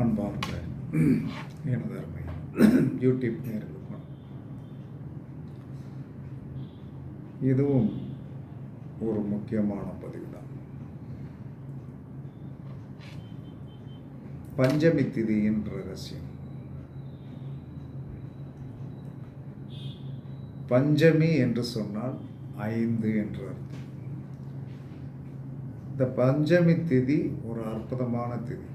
அன்பார்ந்த எனது அருமை யூடியூப் நேர்களுக்கு இதுவும் ஒரு முக்கியமான பதிவு தான் பஞ்சமி திதியின் ரகசியம். பஞ்சமி என்று சொன்னால் ஐந்து என்று அர்த்தம். இந்த பஞ்சமி திதி ஒரு அற்புதமான திதி.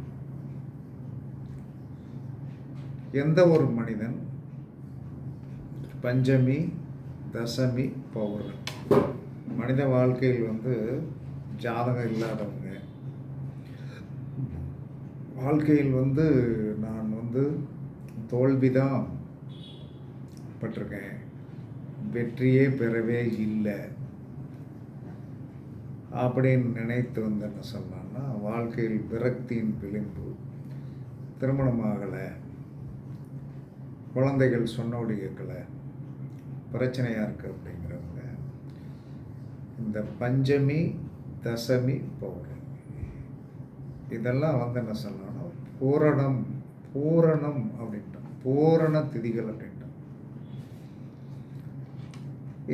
எந்த ஒரு மனிதன் பஞ்சமி தசமி பௌர்ணமி. மனித வாழ்க்கையில் வந்து ஜாதகம் இல்லாதவங்க. வாழ்க்கையில் வந்து நான் வந்து தோல்விதான் பட்டிருக்கேன். வெற்றியே பெறவே இல்லை. அப்படின்னு நினைத்து வந்து என்ன சொன்னான்னா வாழ்க்கையில் விரக்தியின் விளிம்பு திருமணமாகலை குழந்தைகள் சொன்னோடு கேட்கலை பிரச்சனையாக இருக்குது அப்படிங்கிறவங்க இந்த பஞ்சமி தசமி பௌர்ணமி இதெல்லாம் வந்து என்ன சொல்லணும்னா பூரணம் பூரணம் அப்படின்ட்டோம் பூரண திதிகள் அப்படின்ட்டோம்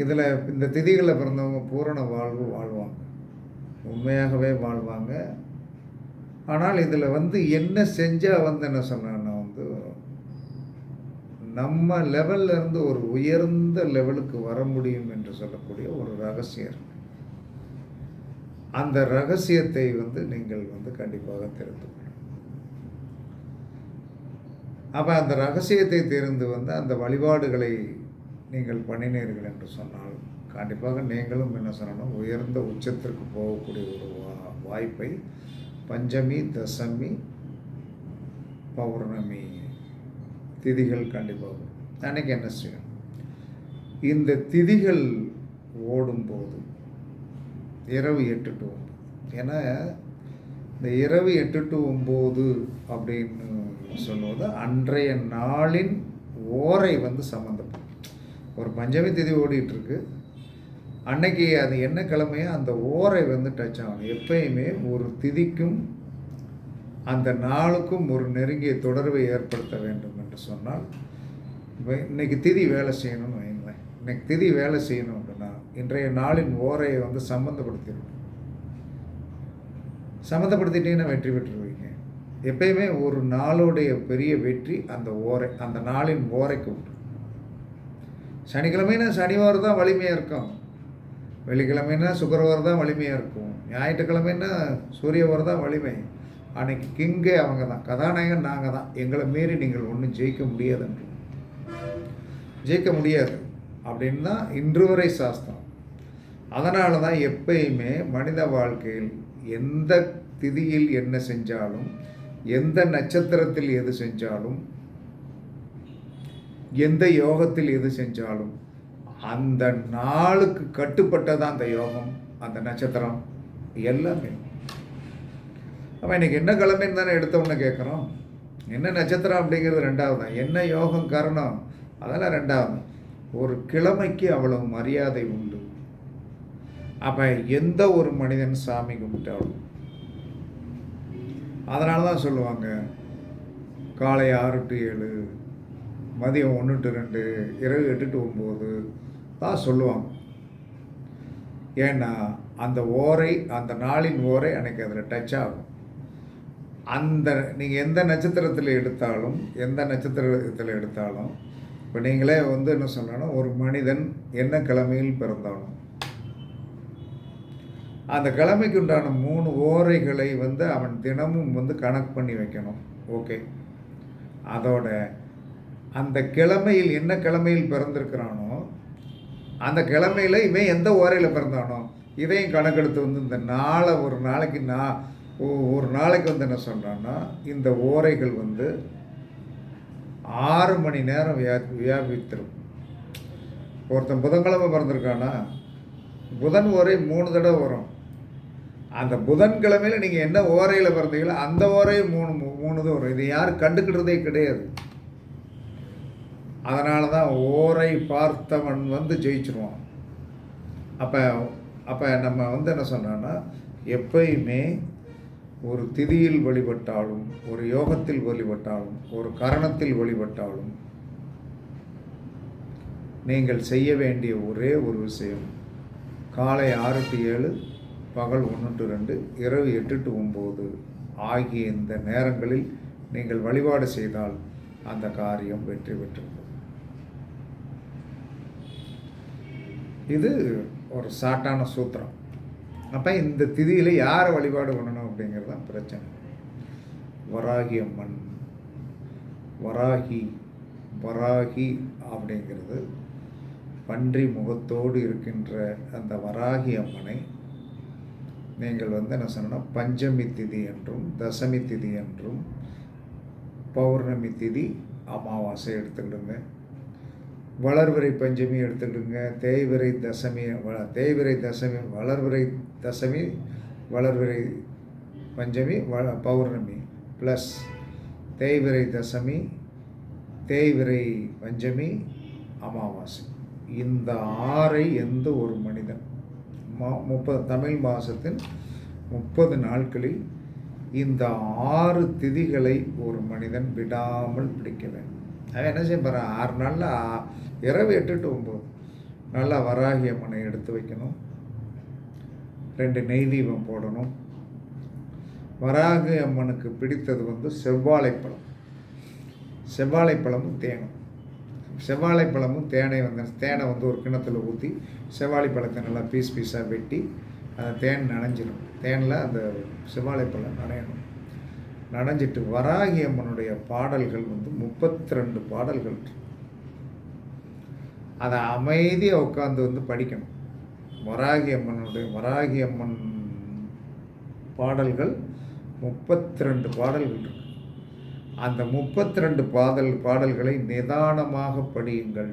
இதில் இந்த திதிகளில் பிறந்தவங்க பூரண வாழ்வு வாழ்வாங்க. உண்மையாகவே வாழ்வாங்க. ஆனால் இதில் வந்து என்ன செஞ்சால் வந்து என்ன சொன்னேன்னா நம்ம லெவல்ல இருந்து ஒரு உயர்ந்த லெவலுக்கு வர முடியும் என்று சொல்லக்கூடிய ஒரு ரகசியம் அந்த ரகசியத்தை வந்து நீங்கள் வந்து கண்டிப்பாக தெரிந்து கொள்ளணும் அப்போ அந்த ரகசியத்தை தெரிந்து வந்து அந்த வழிபாடுகளை நீங்கள் பண்ணினீர்கள் என்று சொன்னால் கண்டிப்பாக நீங்களும் என்ன சொல்லணும் உயர்ந்த உச்சத்திற்கு போகக்கூடிய ஒரு வா வாய்ப்பை பஞ்சமி தசமி பௌர்ணமி திதிகள் கண்டிப்பாக அன்னைக்கு என்ன செய்யணும்? இந்த திதிகள் ஓடும்போது இரவு எட்டு டு ஒம்பது ஏன்னா இந்த இரவு எட்டு டு ஒம்பது அப்படின்னு சொல்லுவது அன்றைய நாளின் ஓரை வந்து சம்மந்தப்படும். ஒரு பஞ்சமி திதி ஓடிட்டுருக்கு. அன்னைக்கு அது என்ன கிழமையோ அந்த ஓரை வந்து டச் ஆகணும். எப்பயுமே ஒரு திதிக்கும் அந்த நாளுக்கும் ஒரு நெருங்கிய தொடர்பை ஏற்படுத்த வேண்டும் என்று சொன்னால் இப்போ இன்னைக்கு திதி வேலை செய்யணும்னு வைங்களேன். இன்றைக்கி திதி வேலை செய்யணும் அப்படின்னா இன்றைய நாளின் ஓரையை வந்து சம்மந்தப்படுத்திடணும் சம்மந்தப்படுத்திட்டீங்கன்னா வெற்றி பெற்றுருவீங்க. எப்பயுமே ஒரு நாளுடைய பெரிய வெற்றி அந்த ஓரை அந்த நாளின் ஓரைக்கு உண்டு. சனிக்கிழமைனா சனிவாரம் தான் வலிமையாக இருக்கும். வெள்ளிக்கிழமைனா சுக்கரவாரம் தான் வலிமையாக இருக்கும். ஞாயிற்றுக்கிழமைன்னா சூரியவாரம் தான் வலிமை. அன்னைக்கு கிங்கே அவங்க தான் கதாநாயகன் நாங்கள் தான். எங்களை மீறி நீங்கள் ஒன்றும் ஜெயிக்க முடியாதுன்று ஜெயிக்க முடியாது அப்படின்னு தான் இன்று வரை சாஸ்திரம். அதனால தான் எப்பயுமே மனித வாழ்க்கையில் எந்த திதியில் என்ன செஞ்சாலும் எந்த நட்சத்திரத்தில் எது செஞ்சாலும் எந்த யோகத்தில் எது செஞ்சாலும் அந்த நாளுக்கு கட்டுப்பட்டதான் அந்த யோகம் அந்த நட்சத்திரம் எல்லாமே. அவன் இன்றைக்கி என்ன கிழமைன்னு தானே எடுத்தவொன்னே கேட்குறோம் என்ன நட்சத்திரம் அப்படிங்கிறது ரெண்டாவது தான் என்ன யோகம் காரணம்? அதெல்லாம் ரெண்டாவது. ஒரு கிழமைக்கு அவ்வளவு மரியாதை உண்டு. அப்போ எந்த ஒரு மனிதன் சாமி கும்பிட்டாலும். அதனால தான் சொல்லுவாங்க காலை ஆறு டு ஏழு மதியம் ஒன்று டு ரெண்டு இரவு எட்டு டு ஒம்பது தான் சொல்லுவாங்க. ஏன்னா அந்த ஓரை அந்த நாளின் ஓரை அன்றைக்கி அதில் டச் ஆகும். அந்த நீங்கள் எந்த நட்சத்திரத்தில் எடுத்தாலும் எந்த நட்சத்திரத்தில் எடுத்தாலும் இப்போ நீங்களே வந்து என்ன சொன்னாலும் ஒரு மனிதன் என்ன கிழமையில் பிறந்தாலும் அந்த கிழமைக்கு உண்டான மூணு ஓரைகளை வந்து அவன் தினமும் வந்து கணக்கு பண்ணி வைக்கணும். ஓகே. அதோட அந்த கிழமையில் என்ன கிழமையில் பிறந்திருக்கிறானோ அந்த கிழமையில் இவன் எந்த ஓரையில் பிறந்தானோ இதையும் கணக்கெடுத்து வந்து இந்த நாளை ஒரு நாளைக்கு நான் ஒரு நாளைக்கு வந்து என்ன சொல்கிறான்னா இந்த ஓரைகள் வந்து ஆறு மணி நேரம் வியா வியாபித்திரும். ஒருத்தன் புதன்கிழமை பிறந்திருக்கானா புதன் ஓரை மூணு தடவை வரும். அந்த புதன்கிழமையில் நீங்கள் என்ன ஓரையில் பிறந்தீங்களோ அந்த ஓரையும் மூணு மூணு தான் வரும். இதை யாரும் கண்டுக்கிட்டதே கிடையாது. அதனால தான் ஓரை பார்த்தவன் வந்து ஜெயிச்சிருவான். அப்போ அப்போ நம்ம வந்து என்ன சொன்னோன்னா எப்பயுமே ஒரு திதியில் வழிபட்டாலும் ஒரு யோகத்தில் வழிபட்டாலும் ஒரு கரணத்தில் வழிபட்டாலும் நீங்கள் செய்ய வேண்டிய ஒரே ஒரு விஷயம். காலை ஆறு டு ஏழு பகல் ஒன்று டு ரெண்டு இரவு எட்டு டு ஒம்பது ஆகிய இந்த நேரங்களில் நீங்கள் வழிபாடு செய்தால் அந்த காரியம் வெற்றி பெற்றிருக்கும். இது ஒரு சாட்டான சூத்திரம். அப்போ இந்த திதியில் யாரை வழிபாடு பண்ணணும் அப்படிங்கிறது தான் பிரச்சனை. வராகி அம்மன் வராகி வராகி அப்படிங்கிறது பன்றி முகத்தோடு இருக்கின்ற அந்த வராகி அம்மனை நீங்கள் வந்து என்ன சொன்னால் பஞ்சமி திதி என்றும் தசமி திதி என்றும் பௌர்ணமி திதி அமாவாசை எடுத்துக்கிடுங்க. வளர்விரை பஞ்சமி எடுத்துக்கிடுங்க. தேய்விரை தசமி வ தேய்விரை தசமி வளர்விரை தசமி வளர்விரை பஞ்சமி வ பௌர்ணமி. ப்ளஸ் தேய்விரை தசமி தேய்விரை பஞ்சமி அமாவாசை. இந்த ஆறை எந்த ஒரு மனிதன் மா முப்பது தமிழ் மாதத்தின் முப்பது நாட்களில் இந்த ஆறு திதிகளை ஒரு மனிதன் விடாமல் பிடிக்க வேண்டும். அவன் என்ன செய்ய போகிறான் ஆறு நாளில் இரவு எட்டு டு ஒம்பது நல்லா வராகிய மனை எடுத்து வைக்கணும். ரெண்டு நெய் தீபம் போடணும். வராகி அம்மனுக்கு பிடித்தது வந்து செவ்வாழைப்பழம். செவ்வாழைப்பழமும் தேனும். செவ்வாழைப்பழமும் தேனை வந்து தேனை வந்து ஒரு கிணத்துல ஊற்றி செவ்வாழைப்பழத்தை நல்லா பீஸ் பீஸாக வெட்டி அந்த தேன் நனைஞ்சிடும் தேனில் அந்த செவ்வாழைப்பழம் நனையணும். நனைஞ்சிட்டு வராகி அம்மனுடைய பாடல்கள் வந்து முப்பத்தி ரெண்டு பாடல்கள். அதை அமைதியாக உட்காந்து வந்து படிக்கணும். வராகி அம்மனுடைய வராகி அம்மன் பாடல்கள் முப்பத்தி ரெண்டு பாடல்கள் இருக்கு. அந்த முப்பத்தி ரெண்டு பாடல் பாடல்களை நிதானமாக படியுங்கள்.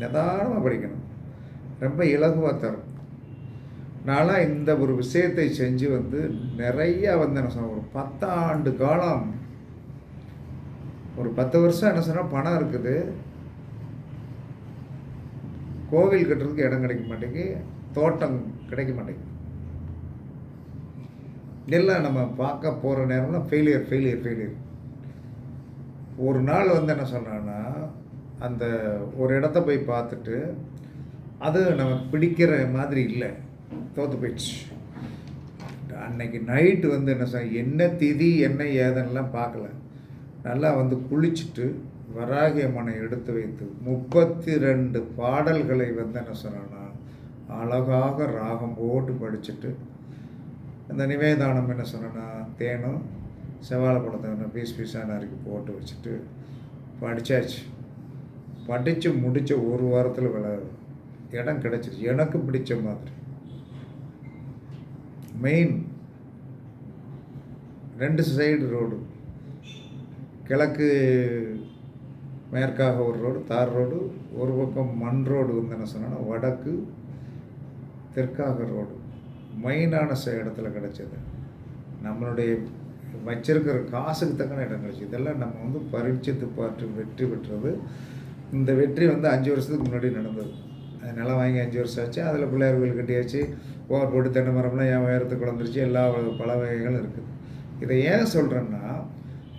நிதானமாக படிக்கணும். ரொம்ப இலகுவாக தரும். நான்லாம் இந்த ஒரு விஷயத்தை செஞ்சு வந்து நிறையா வந்து என்ன சொன்ன ஒரு பத்தாண்டு காலம் ஒரு பத்து வருஷம் என்ன சொன்னால் பணம் இருக்குது. கோவில் கட்டுறதுக்கு இடம் கிடைக்க மாட்டேங்குது தோட்டம் கிடைக்க மாட்டேங்குது. எல்லாம் நம்ம பார்க்க போகிற நேரம்லாம் ஃபெயிலியர் ஃபெயிலியர் ஃபெயிலியர் ஒரு நாள் வந்து என்ன சொன்னான்னா அந்த ஒரு இடத்த போய் பார்த்துட்டு அது நமக்கு பிடிக்கிற மாதிரி இல்லை. தோற்று போயிடுச்சு. அன்னைக்கு நைட்டு வந்து என்ன சொன்ன என்ன திதி என்ன ஏதன்லாம் பார்க்கல. நல்லா வந்து குளிச்சுட்டு வராகி அம்மனை எடுத்து வைத்து முப்பத்தி ரெண்டு பாடல்களை வந்து என்ன சொன்னான்னா அழகாக ராகம் போட்டு படிச்சுட்டு அந்த நிவேதானம் என்ன சொன்னேன்னா தேனும் செவ்வாழைப்பழத்தை பீஸ் பீஸாக நறுக்கி போட்டு வச்சுட்டு படித்தாச்சு படித்து முடித்த ஒரு வாரத்தில் விள இடம் கிடச்சிருச்சு. எனக்கு பிடிச்ச மாதிரி. மெயின் ரெண்டு சைடு ரோடு கிழக்கு மேற்காக ஒரு ரோடு தார் ரோடு ஒரு பக்கம் மண் ரோடு வந்து என்ன சொன்னேன்னா வடக்கு தெற்காக ரோடு. மெயினான ச இடத்துல கிடச்சது. நம்மளுடைய வச்சிருக்கிற காசுக்கு தக்கன இடம் கிடச்சி இதெல்லாம் நம்ம வந்து பரீட்சித்து பார்த்து வெற்றி பெற்றது. இந்த வெற்றி வந்து அஞ்சு வருஷத்துக்கு முன்னாடி நடந்தது. அது நிலம் வாங்கி அஞ்சு வருஷம் ஆச்சு. அதில் பிள்ளையார் கோயில் கட்டியாச்சு. ஓவர் போட்டு தென்னை மரம்லாம் என் உயரத்துக்கு வளர்ந்துருச்சு. எல்லா பல வகைகளும் இருக்குது. இதை ஏன் சொல்கிறேன்னா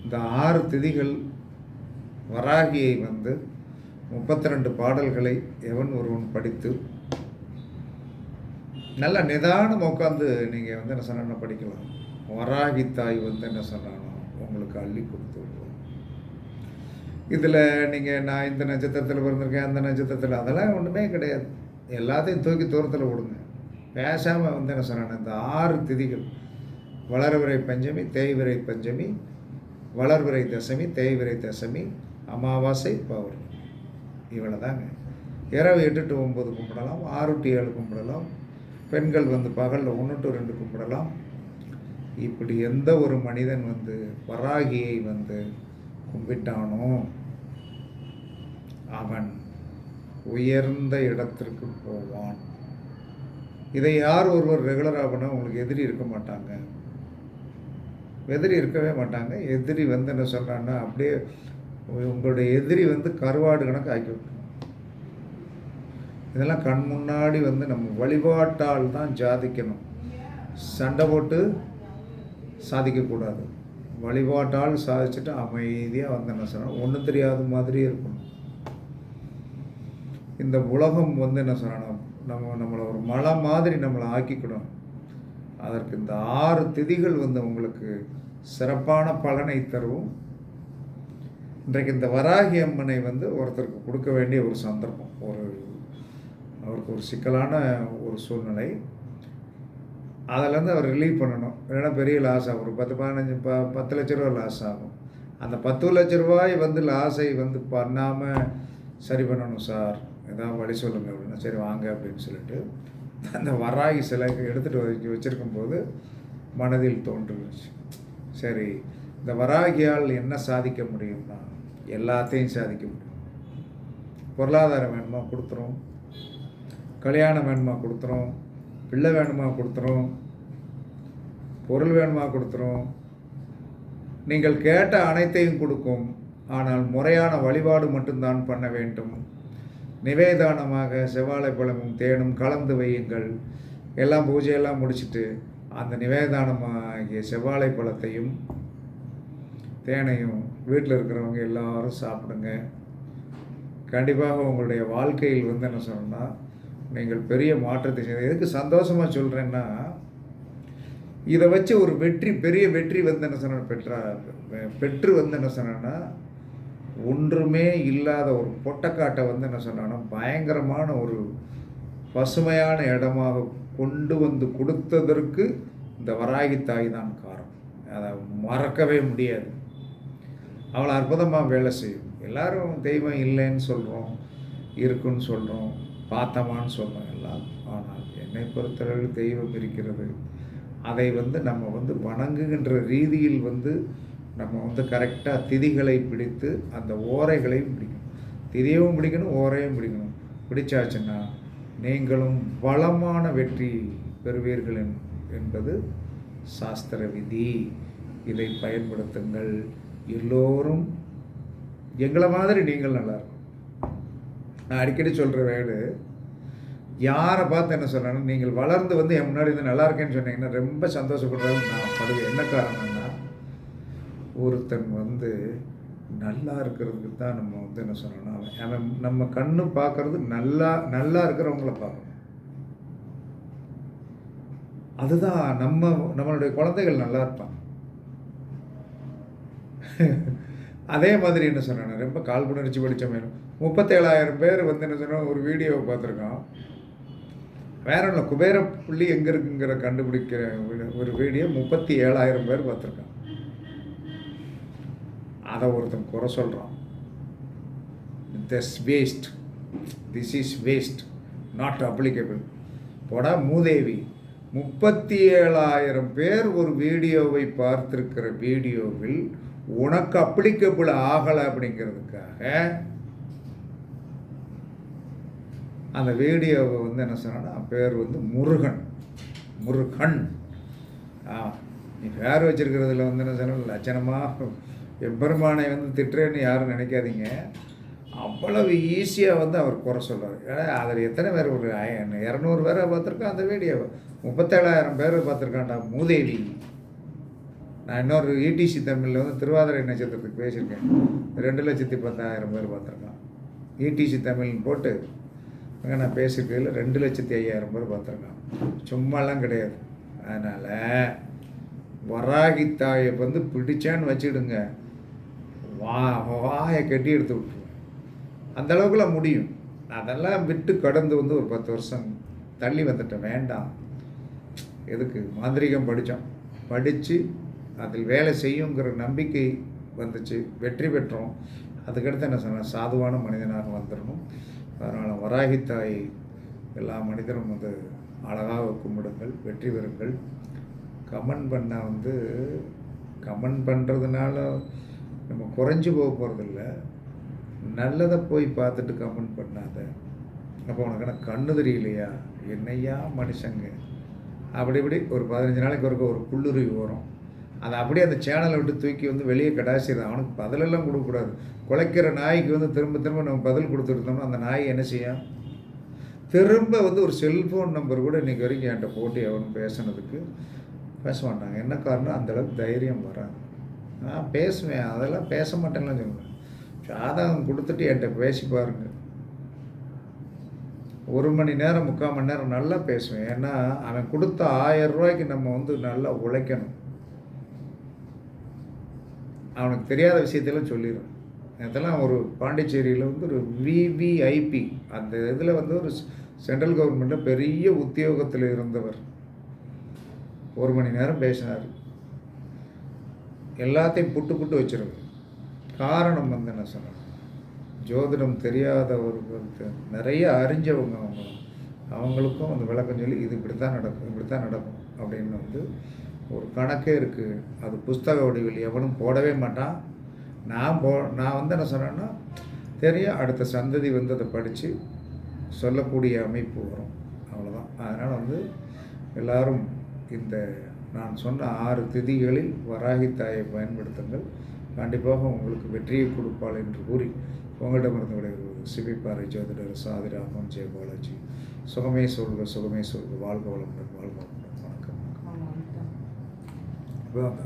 இந்த ஆறு திதிகள் வராகியை வந்து முப்பத்தி ரெண்டு பாடல்களை எவன் ஒருவன் படித்து நல்ல நிதானம் உட்காந்து நீங்கள் வந்து என்ன சொன்னா படிக்கலாம். வராகி தாய் வந்து என்ன சொன்னானோ உங்களுக்கு அள்ளி கொடுத்து விடுவோம். இதில் நீங்கள் நான் இந்த நட்சத்திரத்தில் பிறந்திருக்கேன் அந்த நட்சத்திரத்தில் அதெல்லாம் ஒன்றுமே கிடையாது. எல்லாத்தையும் தூக்கி தூரத்தில் விடுங்க. பேசாமல் வந்து என்ன சொன்னானே இந்த ஆறு திதிகள். வளர்விரை பஞ்சமி தேய்விரை பஞ்சமி வளர்விரை தசமி தேய்விரை தசமி அமாவாசை பௌர்ணமி. இவ்வளோ தாங்க இரவு எட்டு டு ஒம்பது கும்பிடலாம் ஆறு டு ஏழு கும்பிடலாம் பெண்கள் வந்து பகலில் ஒன்று டு ரெண்டு கும்பிடலாம். இப்படி எந்த ஒரு மனிதன் வந்து வராகியை வந்து கும்பிட்டானோ அவன் உயர்ந்த இடத்திற்கு போவான். இதை யார் ஒருவர் ரெகுலராக பண்ணால் உங்களுக்கு எதிரி இருக்க மாட்டாங்க. எதிரி இருக்கவே மாட்டாங்க. எதிரி வந்து என்ன சொல்கிறான்னா அப்படியே உங்களுடைய எதிரி வந்து கருவாடு கணக்கு ஆக்கி விட்டுரும் இதெல்லாம் கண் முன்னாடி வந்து நம்ம வழிபாட்டால் தான் ஜாதிக்கணும். சண்டை போட்டு சாதிக்கக்கூடாது வழிபாட்டால் சாதிச்சுட்டு அமைதியாக வந்து என்ன சொல்லணும் ஒன்றும் தெரியாத மாதிரி இருக்கணும். இந்த உலகம் வந்து என்ன சொல்லணும் நம்ம நம்மளை ஒரு மழை மாதிரி நம்மளை ஆக்கிக்கணும் அதற்கு இந்த ஆறு திதிகள் வந்து உங்களுக்கு சிறப்பான பலனை தரும் இன்றைக்கு இந்த வராகி அம்மனை வந்து ஒருத்தருக்கு கொடுக்க வேண்டிய ஒரு சந்தர்ப்பம் ஒரு அவருக்கு ஒரு சிக்கலான ஒரு சூழ்நிலை. அதிலேருந்து அவர் ரிலீவ் பண்ணணும். இல்லைன்னா பெரிய லாஸ் ஆகும். ஒரு பத்து பதினஞ்சு ப பத்து லட்ச ரூபா லாஸ் ஆகும். அந்த பத்து லட்ச ரூபாய் வந்து லாஸை வந்து பண்ணாமல் சரி பண்ணணும் சார். ஏதாவது வழி சொல்லுங்கள் அப்படின்னா சரி வாங்க அப்படின்னு சொல்லிட்டு அந்த வராகி சிலை எடுத்துகிட்டு வச்சு வச்சுருக்கும் போது மனதில் தோன்றுச்சு சரி இந்த வராகியால் என்ன சாதிக்க முடியும்னா எல்லாத்தையும் சாதிக்க முடியும். பொருளாதாரம் வேணுமா கொடுத்துரும். கல்யாணம் வேணுமா கொடுத்துரும். பிள்ளை வேணுமா கொடுத்துரும். பொருள் வேணுமா கொடுத்துரும். நீங்கள் கேட்ட அனைத்தையும் கொடுக்கும். ஆனால் முறையான வழிபாடு மட்டும்தான் பண்ண வேண்டும். நிவேதானமாக செவ்வாழை பழமும் தேனும் கலந்து வையுங்கள். எல்லாம் பூஜையெல்லாம் முடிச்சுட்டு அந்த நிவேதானமாகிய செவ்வாழை பழத்தையும் தேனையும் வீட்டில் இருக்கிறவங்க எல்லாரும் சாப்பிடுங்க. கண்டிப்பாக உங்களுடைய வாழ்க்கையில் வந்து என்ன சொல்லணும்னா நீங்கள் பெரிய மாற்றத்தை செய்ய எதுக்கு சந்தோஷமாக சொல்கிறேன்னா இதை வச்சு ஒரு வெற்றி பெரிய வெற்றி வந்து என்ன சொன்ன பெற்றா பெற்று வந்து என்ன சொன்னேன்னா ஒன்றுமே இல்லாத ஒரு பொட்டக்காட்டை வந்து என்ன சொன்னான்னா பயங்கரமான ஒரு பசுமையான இடமாக கொண்டு வந்து கொடுத்ததற்கு இந்த வராகி தாய் தான் காரணம். அதை மறக்கவே முடியாது. அவ்வளோ அற்புதமாக வேலை செய்யும். எல்லாரும் தெய்வம் இல்லைன்னு சொல்கிறோம் இருக்குன்னு சொல்கிறோம் பார்த்தமான்னு சொல்கிறோம் எல்லாம். ஆனால் என்னை பொறுத்தளவில் தெய்வம் இருக்கிறது. அதை வந்து நம்ம வந்து வணங்குகின்ற ரீதியில் வந்து நம்ம வந்து கரெக்டாக திதிகளை பிடித்து அந்த ஓரைகளையும் பிடிக்கணும். திதியவும் பிடிக்கணும் ஓரையும் பிடிக்கணும். பிடிச்சாச்சுன்னா நீங்களும் வளமான வெற்றி பெறுவீர்கள் என்பது சாஸ்திர விதி. இதை பயன்படுத்துங்கள். எல்லோரும் எங்களை மாதிரி நீங்கள் நல்லா இருக்கும் நான் அடிக்கடி சொல்கிற வேடு யாரை பார்த்து என்ன சொல்கிறேன்னா நீங்கள் வளர்ந்து வந்து என் முன்னாடி வந்து நல்லா இருக்கேன்னு சொன்னீங்கன்னா ரொம்ப சந்தோஷப்படுறது நான் படுவேன். என்ன காரணம்னா ஒருத்தன் வந்து நல்லா இருக்கிறதுக்கு தான் நம்ம வந்து என்ன சொல்லணும்? அவன் அவன் நம்ம கண்ணு பார்க்கறது நல்லா நல்லா இருக்கிறவங்கள பார்க்கணும். அதுதான் நம்ம நம்மளுடைய குழந்தைகள் நல்லா இருப்பான் அதே மாதிரி என்ன சொன்னேன் ரொம்ப காழ்ப்புணர்ச்சி படித்த மேலும் முப்பத்தேழாயிரம் பேர் வந்து என்ன சொன்னால் ஒரு வீடியோவை பார்த்துருக்கோம். வேற ஒன்று குபேர புள்ளி எங்கே இருக்குங்கிற கண்டுபிடிக்கிற ஒரு வீடியோ முப்பத்தி ஏழாயிரம் பேர் பார்த்துருக்கான் அதை ஒருத்தன் குறை சொல்கிறான் this waste this is waste not applicable போடா மூதேவி. முப்பத்தி ஏழாயிரம் பேர் ஒரு வீடியோவை பார்த்துருக்கிற வீடியோவில் உனக்கு அப்ளிகபிள் ஆகலை அப்படிங்கிறதுக்காக அந்த வீடியோவை வந்து என்ன சொன்னா பேர் வந்து முருகன். முருகன். ஆ நீ பேர் வச்சுருக்கிறதுல வந்து என்ன சொன்ன லட்சணமாக எம்பெருமானை வந்து திட்டுறேன்னு யாரும் நினைக்காதீங்க. அவ்வளவு ஈஸியாக வந்து அவர் குறை சொல்கிறார் ஏன்னா அதில் எத்தனை பேர் ஒரு இரநூறு பேரை பார்த்துருக்கோம் அந்த வீடியோவை. முப்பத்தேழாயிரம் பேர் பார்த்துருக்கான்டா மூதேவி. நான் இன்னொரு ஈடிசி தமிழில் வந்து திருவாதிரை நட்சத்திரத்துக்கு பேசியிருக்கேன். ரெண்டு லட்சத்தி பத்தாயிரம் பேர் பார்த்துருக்கான். இடிசி தமிழ்னு போட்டு அங்கே நான் பேசியிருக்கையில் ரெண்டு லட்சத்தி ஐயாயிரம் பேர் பார்த்துருக்கான். சும்மாலாம் கிடையாது. அதனால் வராகி தாயை வந்து பிடிச்சான்னு வச்சுடுங்க. வா வாயை கட்டி எடுத்து விட்டுருவேன் அந்த அளவுக்குலாம் முடியும். அதெல்லாம் விட்டு கடந்து வந்து ஒரு பத்து வருஷம் தள்ளி வந்துட்டேன். வேண்டாம். எதுக்கு? மாந்திரிகம் படித்தோம். படித்து அதில் வேலை செய்யுங்கிற நம்பிக்கை வந்துச்சு. வெற்றி பெற்றோம். அதுக்கடுத்து என்ன சொன்னேன் சாதுவான மனிதனாக வந்துடணும். அதனால் வராகித்தாய் எல்லா மனிதரும் வந்து அழகாக கும்பிடுங்கள் வெற்றி பெறுங்கள். கமெண்ட் பண்ணால் வந்து கமெண்ட் பண்ணுறதுனால நம்ம குறைஞ்சி போக போகிறதில்ல நல்லதை போய் பார்த்துட்டு கமெண்ட் பண்ணாத. அப்போ உனக்கு கண்ணு தெரியலையா? என்னையா மனுஷங்க? அப்படி இப்படி ஒரு பதினஞ்சு நாளைக்கு ஒருக்க ஒரு புல்லுருவி வரும் அதை அப்படியே அந்த சேனலை விட்டு தூக்கி வந்து வெளியே கடாசிடுறான் அவனுக்கு பதிலெல்லாம் கொடுக்கக்கூடாது. குலைக்கிற நாய்க்கு வந்து திரும்ப திரும்ப நம்ம பதில் கொடுத்துருந்தோம்னா அந்த நாய் என்ன செய்யும்? திரும்ப வந்து ஒரு செல்ஃபோன் நம்பர் கூட இன்றைக்கி வரைக்கும் என்கிட்ட போட்டி அவனு பேசுனதுக்கு பேச மாட்டாங்க. என்ன காரணம்? அந்தளவுக்கு தைரியம் வராது. நான் பேசுவேன். அதெல்லாம் பேச மாட்டேன்லாம் சொல்லுவேன். ஜாதகம் கொடுத்துட்டு என்கிட்ட பேசி பாருங்க. ஒரு மணி நேரம் முக்கால் மணி நேரம் நல்லா பேசுவேன். ஏன்னா அவன் கொடுத்த ஆயிரம் ரூபாய்க்கு நம்ம வந்து நல்லா உழைக்கணும். அவனுக்கு தெரியாத விஷயத்தெல்லாம் சொல்லிடுவேன் இதெல்லாம் ஒரு பாண்டிச்சேரியில் வந்து ஒரு விவிஐபி அந்த இதில் வந்து ஒரு சென்ட்ரல் கவர்மெண்ட்டில் பெரிய உத்தியோகத்தில் இருந்தவர். ஒரு மணி நேரம் பேசினார். எல்லாத்தையும் புட்டு புட்டு வச்சிருக்கு காரணம் வந்து என்ன சொன்னேன். ஜோதிடம் தெரியாதவர்களுக்கு நிறைய அறிஞ்சவங்க அவங்க. அவங்களுக்கும் அந்த விளக்கம் சொல்லி இது இப்படி தான் நடக்கும் இப்படி தான் நடக்கும் அப்படின்னு வந்து ஒரு கணக்கே இருக்குது அது புஸ்தக வடிவில் எவனும் போடவே மாட்டான். நான் போ நான் வந்து என்ன சொன்னேன்னா தெரியும் அடுத்த சந்ததி வந்து அதை படித்து சொல்லக்கூடிய அமைப்பு வரும். அவ்வளோதான் அதனால் வந்து எல்லாரும் இந்த நான் சொன்ன ஆறு திதிகளில் வராகி தாயை பயன்படுத்துங்கள். கண்டிப்பாக உங்களுக்கு வெற்றியை கொடுப்பாள் என்று கூறி உங்களிடமிருந்து விடைபெறுவது சிபிப்பாறை ஜோதிடர் சாதிராமன் ஜெய பாலாஜி சுகமே சொல்க சுகமே சொல்க. வாழ்க வளமுடன் வாழ்க வளமுடன் வணக்கம் ஆமாம் இப்போ அந்த